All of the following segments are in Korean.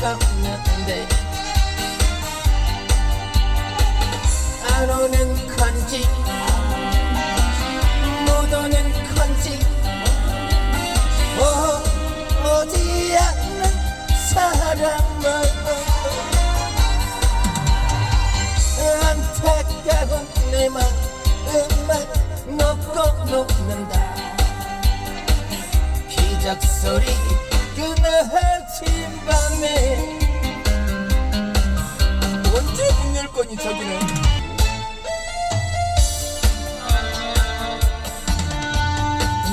깎는데. 안 오는 건지 못 오는 건지. 어, 어디 않는 사람은. 안타까운 내 마음만 소리 그나진 밤에 언제 문 열 거니 저기는?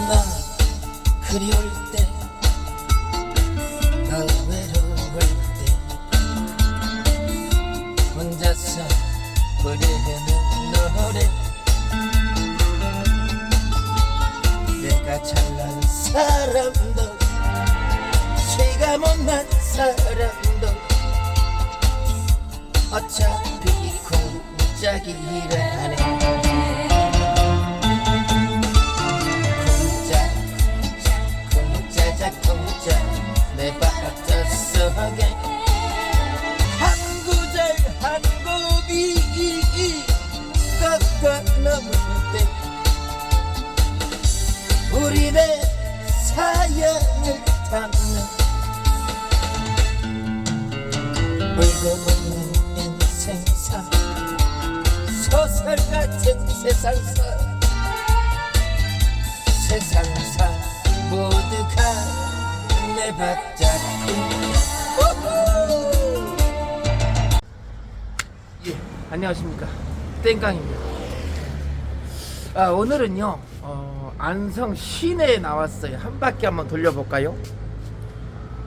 나 그리울 때너 외로울 때 혼자서 부르는 노래. 내가 잘난 사람도 제가 못난 사람도 어차피 공짝이라네. 공짝 공짜자 공짜 내 바깥 속에 한 구절 한 곡이 꺾어 넘을 때. 우리의 사연을 담 는 울고 웃는 인생사 소설 같은 세상사. 세상사 모두가 내 바짝이야 예, 안녕하십니까. 땡깡입니다. 아, 오늘은요 어, 안성 시내에 나왔어요. 한 바퀴 한번 돌려볼까요?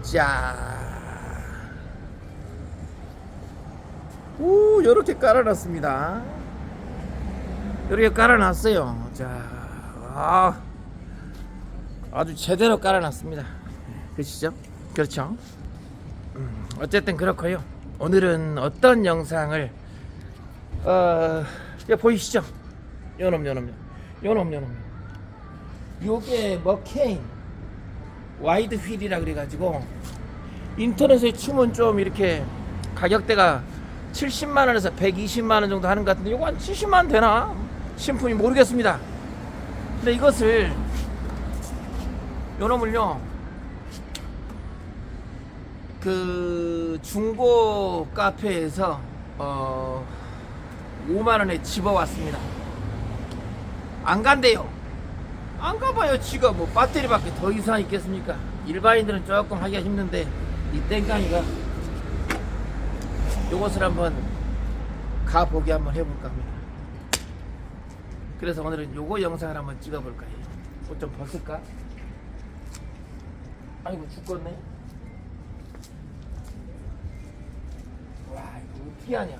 자 오, 요렇게 깔아놨습니다. 요렇게 깔아놨어요. 자, 아, 아주 제대로 깔아놨습니다. 그시죠? 그렇죠? 음, 어쨌든 그렇고요. 오늘은 어떤 영상을 어, 야, 보이시죠? 요놈, 요놈, 요놈, 요놈. 요게 머케인 와이드 휠이라 그래가지고 인터넷에 치면 좀 이렇게 가격대가 70만 원에서 120만 원 정도 하는 것 같은데 이거 한 70만 원 되나? 신품이 모르겠습니다. 근데 이것을 요놈을요 그 중고 카페에서 어 5만 원에 집어왔습니다. 안 간대요. 안 가봐요. 지가 뭐 배터리밖에 더 이상 있겠습니까? 일반인들은 조금 하기가 힘든데 이 땡깡이가 요것을 한번 가보기 한번 해볼까 합니다. 그래서 오늘은 요거 영상을 한번 찍어볼까 해요. 옷 좀 벗을까? 아이고 죽겠네. 와 이거 어떻게 하냐?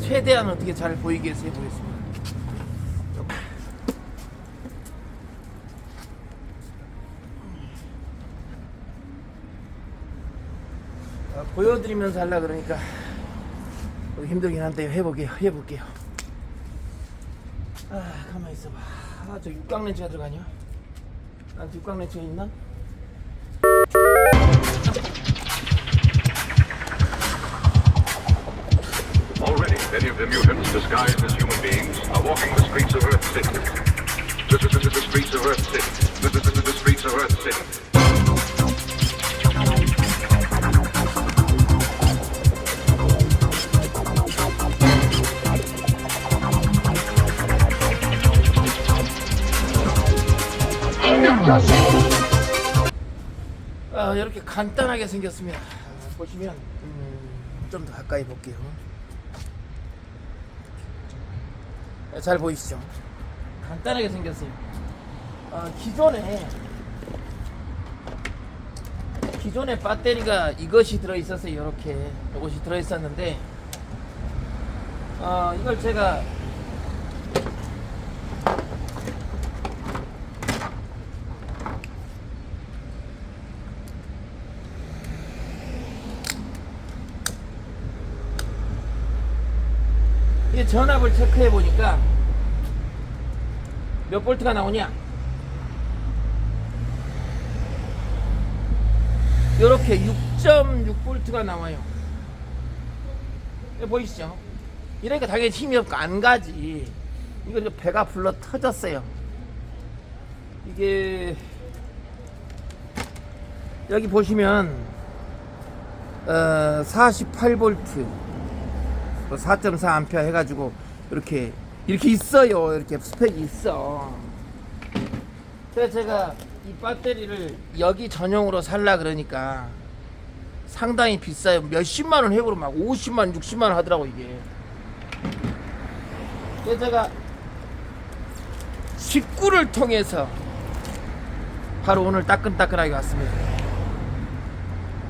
최대한 어떻게 잘 보이게 해서 해보겠습니다. 보여드리면서 하려 그러니까 또 힘들긴 한데 해볼게요. 해볼게요. 아 가만 있어봐. 아저 육각 렌치가 들어가냐? 난 육각 렌치가 있나? 간단하게 생겼습니다. 아, 보시면 음, 좀 더 가까이 볼게요. 네, 잘 보이시죠? 간단하게 생겼어요. 아, 기존에 기존에 배터리가 이것이 들어 있었어요. 이렇게 이것이 들어 있었는데 어, 이걸 제가 전압을 체크해 보니까 몇 볼트가 나오냐? 이렇게 6.6볼트가 나와요. 보이시죠? 이러니까 당연히 힘이 없고 안 가지. 이거 배가 불러 터졌어요. 이게 여기 보시면 어, 48볼트 4.4A 해가지고 이렇게 이렇게 있어요. 이렇게 스펙이 있어. 그래서 제가 이 배터리를 여기 전용으로 살라 그러니까 상당히 비싸요. 몇십만 원 해고로 막 50만 원, 60만 원 하더라고 이게. 그래서 제가 직구를 통해서 바로 오늘 따끈따끈하게 왔습니다.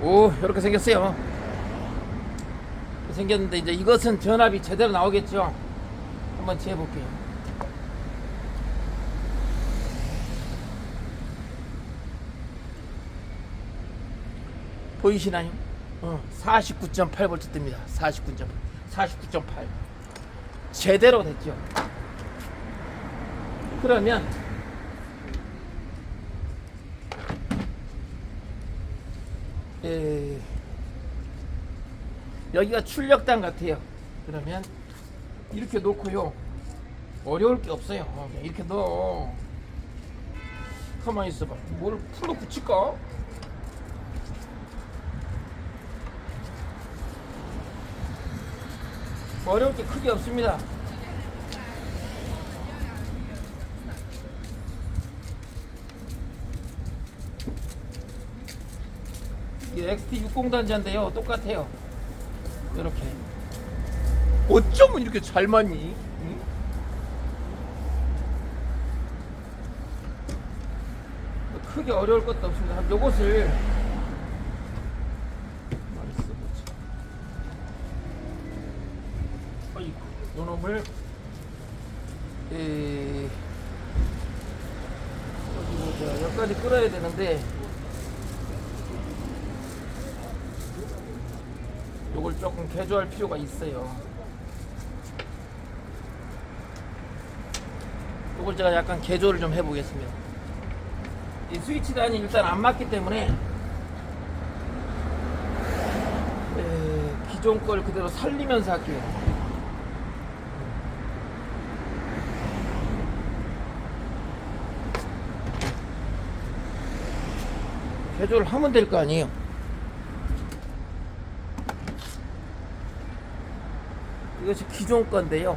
오, 이렇게 생겼어요. 생겼는데 이제 이것은 전압이 제대로 나오겠죠. 한번 재볼게요. 보이시나요? 어, 49.8V 뜹니다. 49.8. 49.8. 제대로 됐죠. 그러면 에, 여기가 출력단 같아요. 그러면 이렇게 놓고요. 어려울 게 없어요. 어, 이렇게 넣어. 가만히 있어봐. 뭘 풀로 붙일까? 어려울 게 크게 없습니다. 이게 XT 60 단자인데요. 똑같아요. 이렇게. 어쩌면 이렇게 잘 맞니? 응? 크게 어려울 것도 없습니다. 요것을 많이 써보자. 아이고, 요놈을 에. 여기까지 끌어야 되는데 요걸 조금 개조할 필요가 있어요. 요걸 제가 약간 개조를 좀 해보겠습니다. 이 스위치 단이 일단 안 맞기 때문에 에, 기존 걸 그대로 살리면서 할게요. 개조를 하면 될 거 아니에요. 이것이 기존 건데요.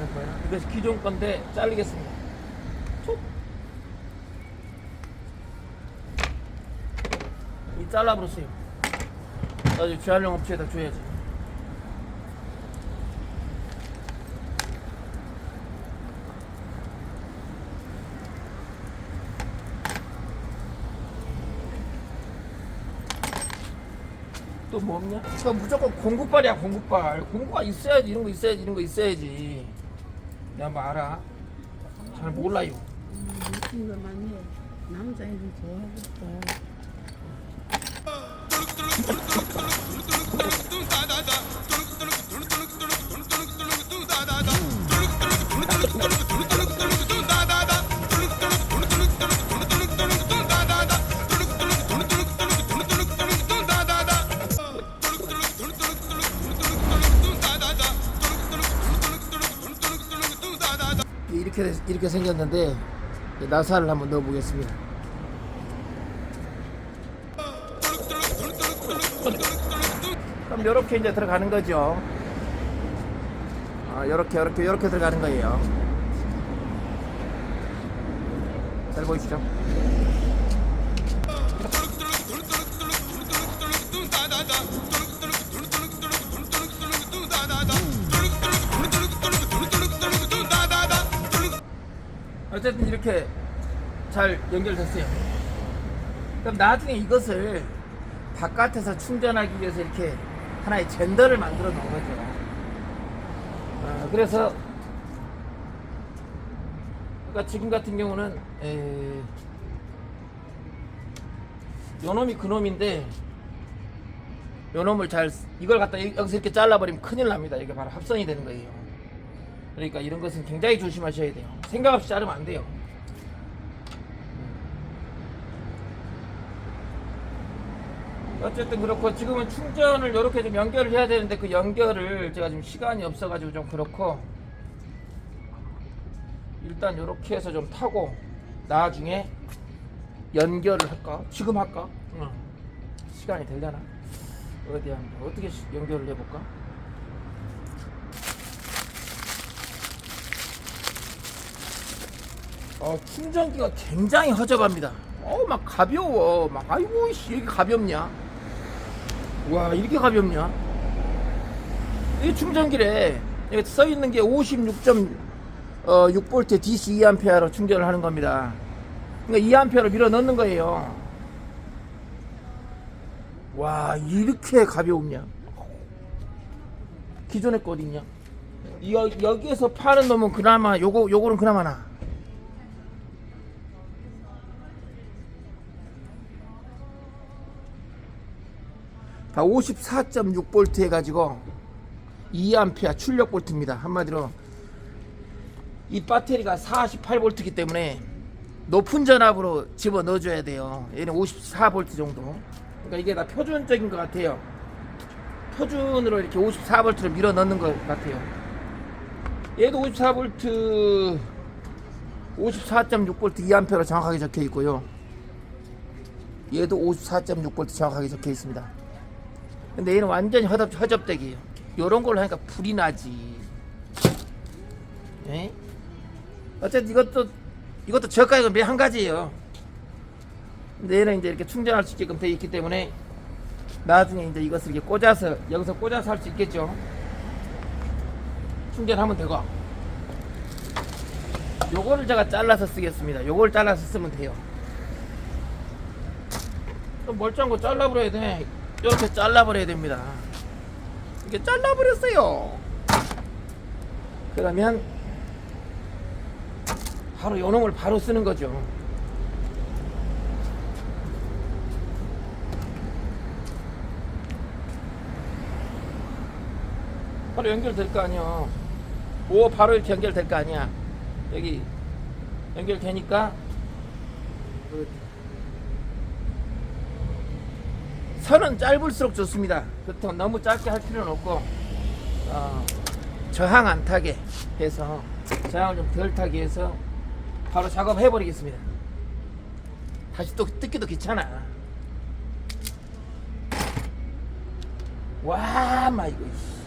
어, 이것이 기존 건데 잘리겠습니다. 촉. 이 잘라버렸어요. 나중에 재활용 업체에다 줘야지. 또 뭐 없냐? 그 무조건 공구발이야 공구발 공구가 있어야지 이런 거 있어야지 이런 거 있어야지 내가 뭐 알아 잘 몰라요 이거 많이 해. 남자애들 좋아하겠다. 이렇게 이렇게 생겼는데 나사를 한번 넣어 보겠습니다. 그럼 이렇게 이제 들어가는 거죠? 아 이렇게 이렇게 이렇게 들어가는 거예요. 잘 보이시죠? 어쨌든 이렇게 잘 연결됐어요. 그럼 나중에 이것을 바깥에서 충전하기 위해서 이렇게 하나의 젠더를 만들어 놓은 거죠. 그래서 그러니까 지금 같은 경우는 에, 요놈이 그놈인데 요놈을 잘 이걸 갖다 여- 여기서 이렇게 잘라버리면 큰일 납니다. 이게 바로 합선이 되는 거예요. 그러니까 이런 것은 굉장히 조심하셔야 돼요. 생각 없이 자르면 안 돼요. 어쨌든 그렇고 지금은 충전을 이렇게 좀 연결을 해야 되는데 그 연결을 제가 지금 시간이 없어가지고 좀 그렇고 일단 이렇게 해서 좀 타고 나중에 연결을 할까? 지금 할까? 응. 시간이 되려나? 어디 한번 어떻게 시- 연결을 해볼까? 어, 충전기가 굉장히 허접합니다. 어, 막 가벼워. 막 아이고 씨, 이렇게 가볍냐? 와, 이렇게 가볍냐? 이게 충전기래. 여기 써 있는 게 56.6V DC 2A로 충전을 하는 겁니다. 그러니까 2A로 밀어 넣는 거예요. 와, 이렇게 가벼우냐? 기존에 거 어딨냐? 여, 여기에서 파는 놈은 그나마 요거 요거는 그나마 나. 54.6V 해가지고 2A 출력 볼트입니다. 한마디로 이 배터리가 48V이기 때문에 높은 전압으로 집어 넣어줘야 돼요. 얘는 54V 정도. 그러니까 이게 다 표준적인 것 같아요. 표준으로 이렇게 54V로 밀어 넣는 것 같아요. 얘도 54V, 54.6V 2A로 정확하게 적혀 있고요. 얘도 54.6V 정확하게 적혀 있습니다. 근데 얘는 완전히 허접, 허접대기예요. 요런 걸로 하니까 불이 나지. 예? 어쨌든 이것도 이것도 저가액은 매한 가지예요. 근데 얘는 이제 이렇게 충전할 수 있게끔 되어 있기 때문에 나중에 이제 이것을 이렇게 꽂아서 여기서 꽂아서 할 수 있겠죠. 충전하면 되고. 요거를 제가 잘라서 쓰겠습니다. 요걸 잘라서 쓰면 돼요. 또 멀쩡한 거 잘라버려야 돼. 이렇게 잘라버려야 됩니다. 이렇게 잘라버렸어요. 그러면 바로 요 놈을 바로 쓰는 거죠. 바로 연결될 거 아니야. 오, 바로 이렇게 연결될 거 아니야. 여기 연결되니까 선은 짧을수록 좋습니다. 그렇다고 너무 짧게 할 필요는 없고 어, 저항 안 타게 해서 저항을 좀 덜 타게 해서 바로 작업해 버리겠습니다. 다시 또 뜯기도 귀찮아. 와, 마 이거. 씨.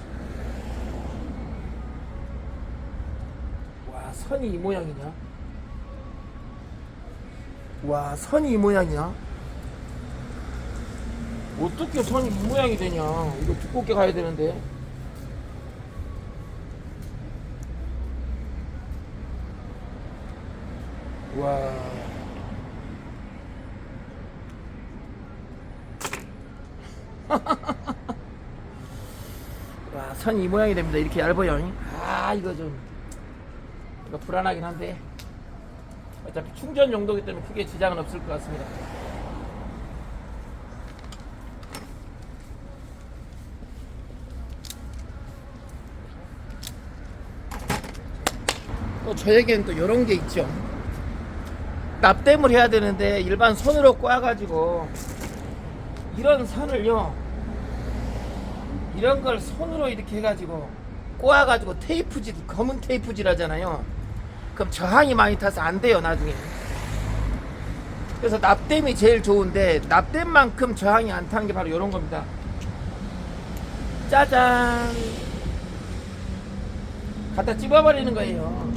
와, 선이 이 모양이냐? 와, 선이 이 모양이야? 어떻게 선이 이 모양이 되냐? 이거 두껍게 가야 되는데. 와. 와, 선이 이 모양이 됩니다. 이렇게 얇아요. 아, 이거 좀 이거 불안하긴 한데 어차피 충전 용도이기 때문에 크게 지장은 없을 것 같습니다. 저에겐 또 이런 게 있죠. 납땜을 해야 되는데 일반 손으로 꽈가지고 이런 선을요 이런 걸 손으로 이렇게 해가지고 꼬아가지고 테이프질 검은 테이프질 하잖아요. 그럼 저항이 많이 타서 안 돼요 나중에. 그래서 납땜이 제일 좋은데 납땜만큼 저항이 안 타는 게 바로 이런 겁니다. 짜잔! 갖다 찝어버리는 거예요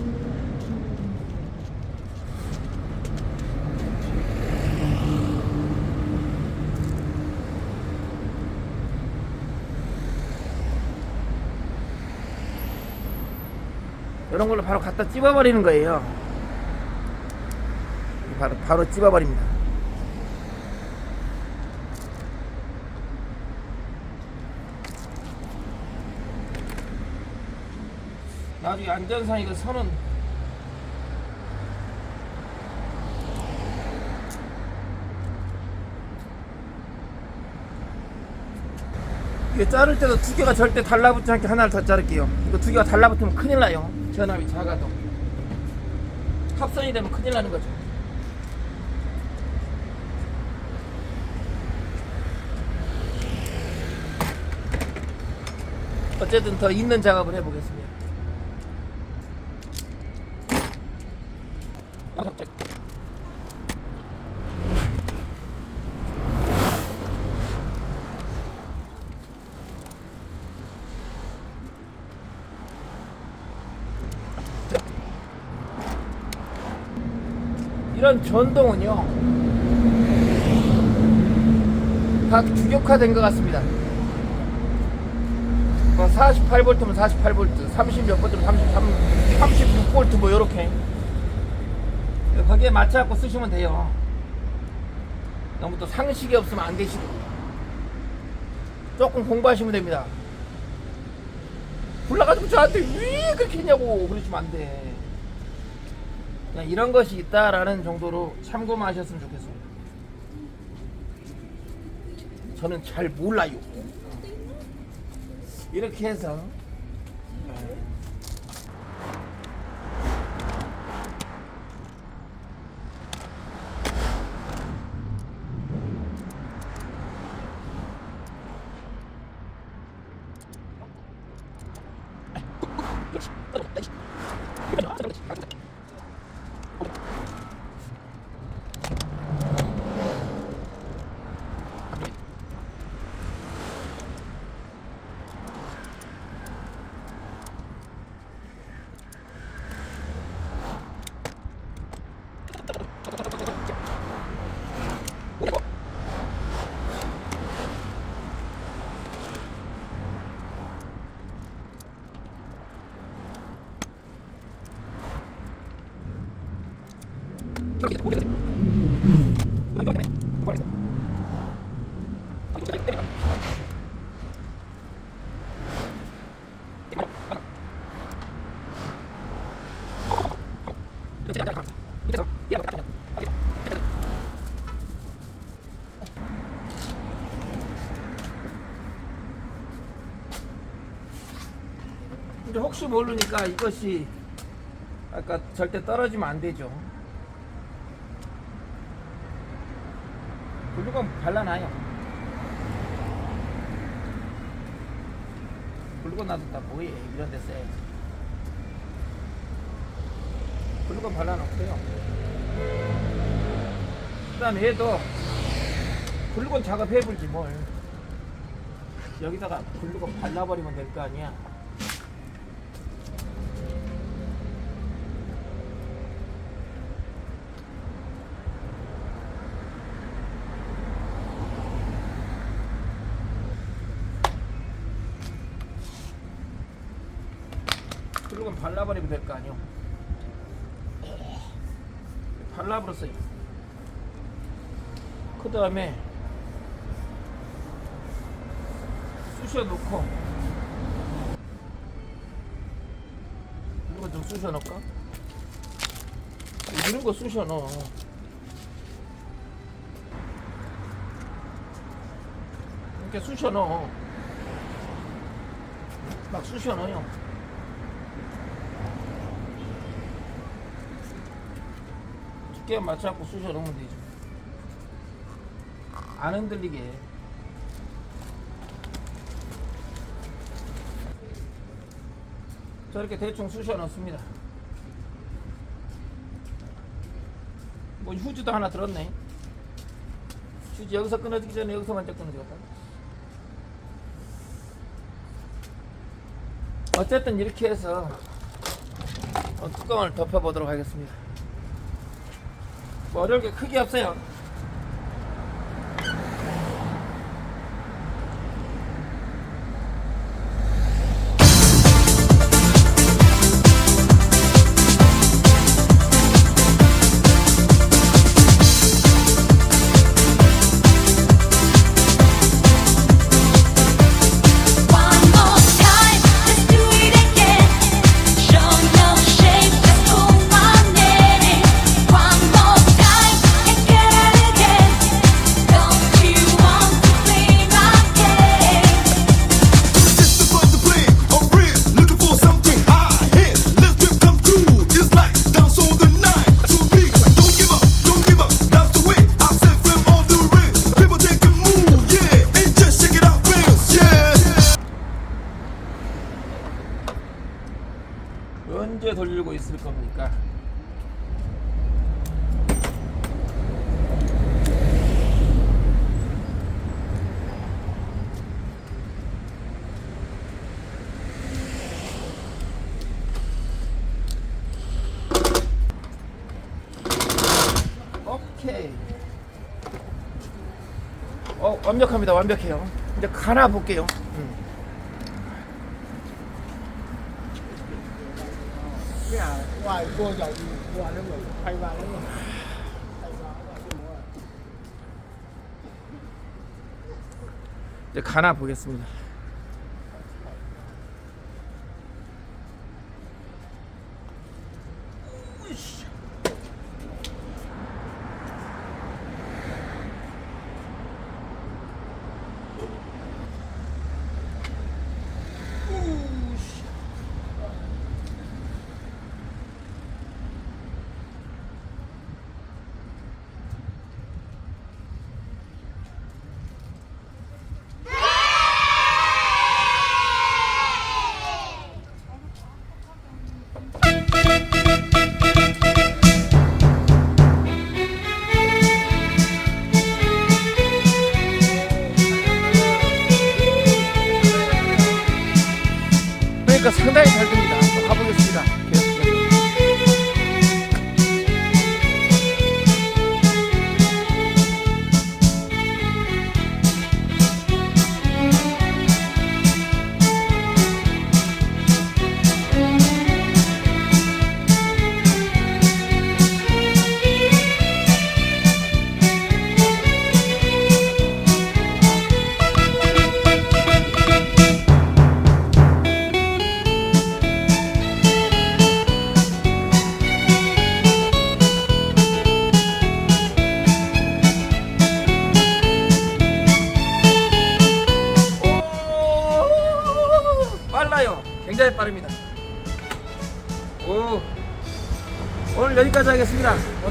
이런 걸로 바로 갖다 찝어버리는 거예요. 바로 바로 찝어버립니다. 나중에 안전상 이거 선은 이게 자를 때도 두 개가 절대 달라붙지 않게 하나를 더 자를게요. 이거 두 개가 달라붙으면 큰일 나요. 전압이 작아도. 합선이 되면 큰일 나는 거죠. 어쨌든 더 있는 작업을 해보겠습니다. 이런 전동은요 다 규격화된 것 같습니다. 48V면 48V, 30몇 V면 33, 36V 뭐 요렇게 거기에 맞춰갖고 쓰시면 돼요. 너무 또 상식이 없으면 안 되시고 조금 공부하시면 됩니다. 불러가지고 저한테 왜 그렇게 했냐고 그러시면 안 돼. 그냥 이런 것이 있다라는 정도로 참고만 하셨으면 좋겠습니다. 저는 잘 몰라요. 이렇게 해서 이제 혹시 모르니까 이것이 아까 절대 떨어지면 안 되죠. 글루건 발라놔요. 글루건 놔뒀다 뭐해 이런 데 써야지. 글루건 발라놓고요. 그 다음에 얘도 글루건 작업해볼지 뭘. 여기다가 글루건 발라버리면 될 거 아니야. 발라버리면 될 거 아니요. 발라버렸어요. 그 다음에 쑤셔 놓고 이거 좀 쑤셔 놓을까? 이런 거 쑤셔 넣어. 이렇게 쑤셔 넣어. 막 쑤셔 넣어요. 두께 맞춰갖고 쑤셔 넣으면 되죠. 안 흔들리게. 저렇게 대충 쑤셔 넣습니다. 뭐 휴지도 하나 들었네. 휴지 여기서 끊어지기 전에 여기서 먼저 끊어지겠다. 어쨌든 이렇게 해서 어, 뚜껑을 덮어보도록 하겠습니다. 뭐 어려울 게 크게 없어요. 어 완벽합니다. 완벽해요. 이제 가나 볼게요. 음. 이제 가나 보겠습니다. 그러니까 상당히 잘 됩니다. 가보겠습니다.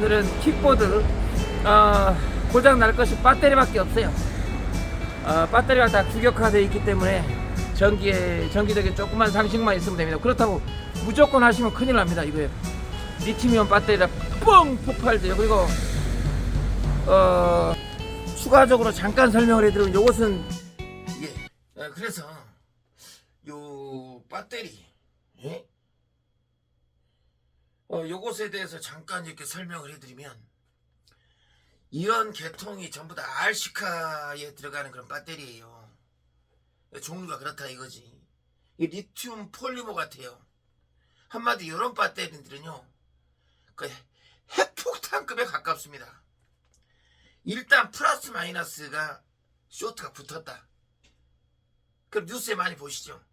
오늘은 킥보드 어, 고장 날 것이 배터리밖에 없어요. 어, 배터리가 다 규격화되어 있기 때문에 전기에 전기적인 조그만 상식만 있으면 됩니다. 그렇다고 무조건 하시면 큰일 납니다. 이거요. 리튬이온 배터리라 뻥 폭발돼요. 그리고 어, 추가적으로 잠깐 설명을 해드리면 이것은 예. 아, 그래서 요 배터리 예? 어, 요것에 대해서 잠깐 이렇게 설명을 해드리면 이런 계통이 전부 다 RC카에 들어가는 그런 배터리예요. 종류가 그렇다 이거지. 이 리튬 폴리머 같아요. 한마디 이런 배터리들은요, 그 핵폭탄급에 가깝습니다. 일단 플러스 마이너스가 쇼트가 붙었다. 그럼 뉴스에 많이 보시죠.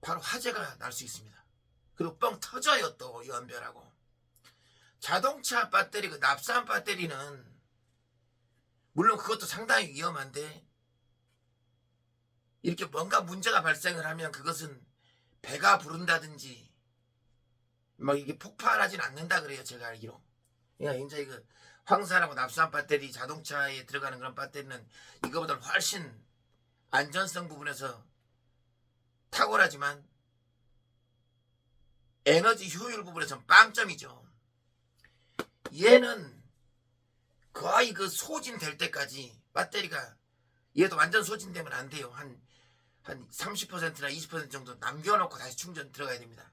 바로 화재가 날 수 있습니다. 그리고 뻥 터져요 또 연별하고. 자동차 배터리 그 납산 배터리는 물론 그것도 상당히 위험한데 이렇게 뭔가 문제가 발생을 하면 그것은 배가 부른다든지 막 이게 폭발하진 않는다 그래요 제가 알기로. 그러니까 이제 그 황산하고 납산 배터리 자동차에 들어가는 그런 배터리는 이거보다 훨씬 안전성 부분에서 탁월하지만 에너지 효율 부분에서는 빵점이죠. 얘는 거의 그 소진될 때까지 배터리가 얘도 완전 소진되면 안 돼요. 한, 한 30%나 20% 정도 남겨놓고 다시 충전 들어가야 됩니다.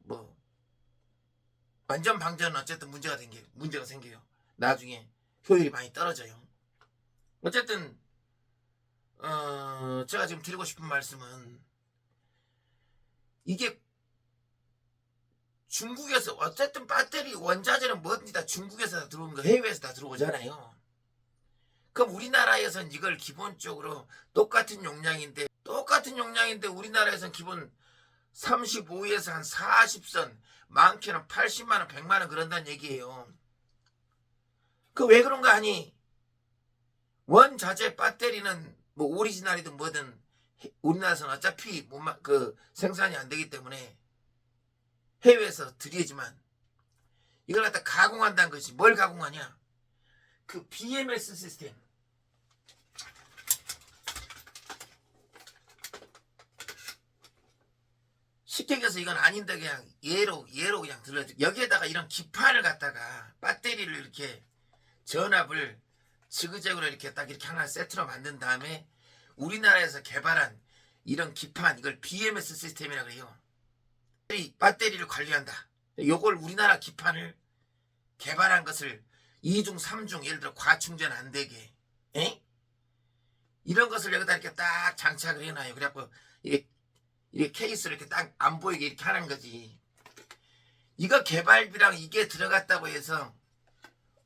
뭐, 완전 방전은 어쨌든 문제가 생겨 문제가 생겨요. 나중에 효율이 많이 떨어져요. 어쨌든 어 제가 지금 드리고 싶은 말씀은 이게 중국에서 어쨌든 배터리 원자재는 뭐든지 다 중국에서 다 들어오는 거 해외에서 다 들어오잖아요. 그럼 우리나라에선 이걸 기본적으로 똑같은 용량인데 똑같은 용량인데 우리나라에선 기본 35에서 한 40선 많게는 80만 원, 100만 원 그런다는 얘기예요. 그 왜 그런가 하니 원자재 배터리는 뭐 오리지널이든 뭐든 해- 우리나라에서는 어차피 그 생산이 안 되기 때문에 해외에서 들이지만 이걸 갖다 가공한다는 것이 뭘 가공하냐? 그 BMS 시스템. 쉽게 얘기해서 이건 아닌데 그냥 예로 예로 그냥 들려줘. 여기에다가 이런 기판을 갖다가 배터리를 이렇게 전압을 지그재그로 이렇게 딱 이렇게 하나 세트로 만든 다음에 우리나라에서 개발한 이런 기판 이걸 BMS 시스템이라고 해요. 이 배터리를 관리한다. 요걸 우리나라 기판을 개발한 것을 2중, 3중 예를 들어 과충전 안 되게 에? 이런 것을 여기다 이렇게 딱 장착을 해놔요. 그래갖고 이게 이게 케이스를 이렇게 딱 안 보이게 이렇게 하는 거지. 이거 개발비랑 이게 들어갔다고 해서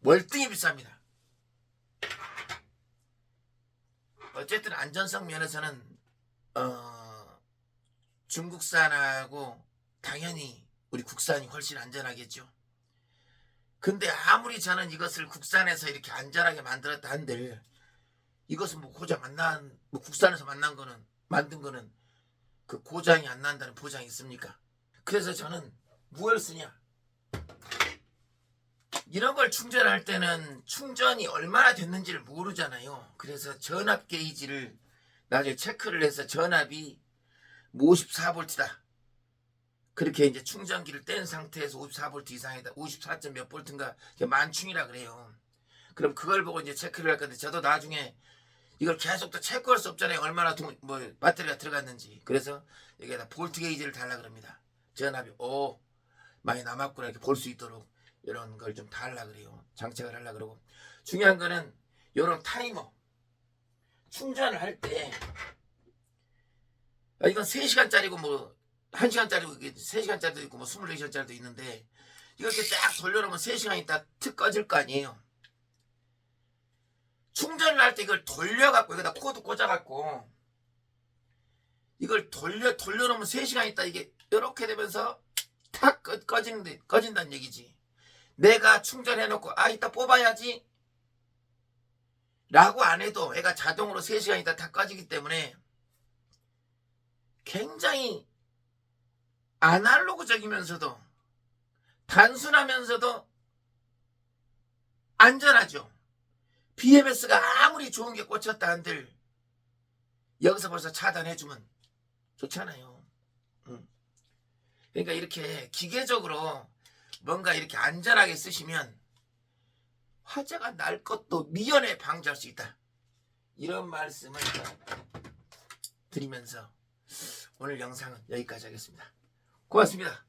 월등히 비쌉니다. 어쨌든 안전성 면에서는 어, 중국산하고 당연히 우리 국산이 훨씬 안전하겠죠. 근데 아무리 저는 이것을 국산에서 이렇게 안전하게 만들었다 한들 이것은 뭐 고장 안 난, 뭐 국산에서 만난 거는 만든 거는 그 고장이 안 난다는 보장이 있습니까? 그래서 저는 무엇을 쓰냐? 이런 걸 충전할 때는 충전이 얼마나 됐는지를 모르잖아요. 그래서 전압 게이지를 나중에 체크를 해서 전압이 54V다. 그렇게 이제 충전기를 뗀 상태에서 54V 이상이다. 54. 몇 볼트인가 만충이라 그래요. 그럼 그걸 보고 이제 체크를 할 건데 저도 나중에 이걸 계속 또 체크할 수 없잖아요. 얼마나 동, 뭐 배터리가 들어갔는지. 그래서 여기에다 볼트 게이지를 달라 그럽니다. 전압이 오 많이 남았구나 이렇게 볼 수 있도록 이런 걸 좀 달라 그래요. 장착을 하려 그러고 중요한 거는 이런 타이머 충전을 할때 아, 이건 3시간짜리고 뭐 1시간짜리고 3시간짜리도 있고 뭐 24시간짜리도 있는데 이렇게 딱 돌려놓으면 3시간 있다 특 꺼질 거 아니에요. 충전을 할 때 이걸 돌려갖고 여기다 코드 꽂아갖고 이걸 돌려 돌려놓으면 3시간 있다 이게 이렇게 되면서 탁 꺼, 꺼지는데 꺼진다는 얘기지. 내가 충전해놓고 아 이따 뽑아야지 라고 안 해도 애가 자동으로 3시간 있다 다 꺼지기 때문에 굉장히 아날로그적이면서도 단순하면서도 안전하죠. BMS가 아무리 좋은 게 꽂혔다 한들 여기서 벌써 차단해주면 좋잖아요. 응. 그러니까 이렇게 기계적으로 뭔가 이렇게 안전하게 쓰시면 화재가 날 것도 미연에 방지할 수 있다. 이런 말씀을 드리면서 오늘 영상은 여기까지 하겠습니다. 고맙습니다.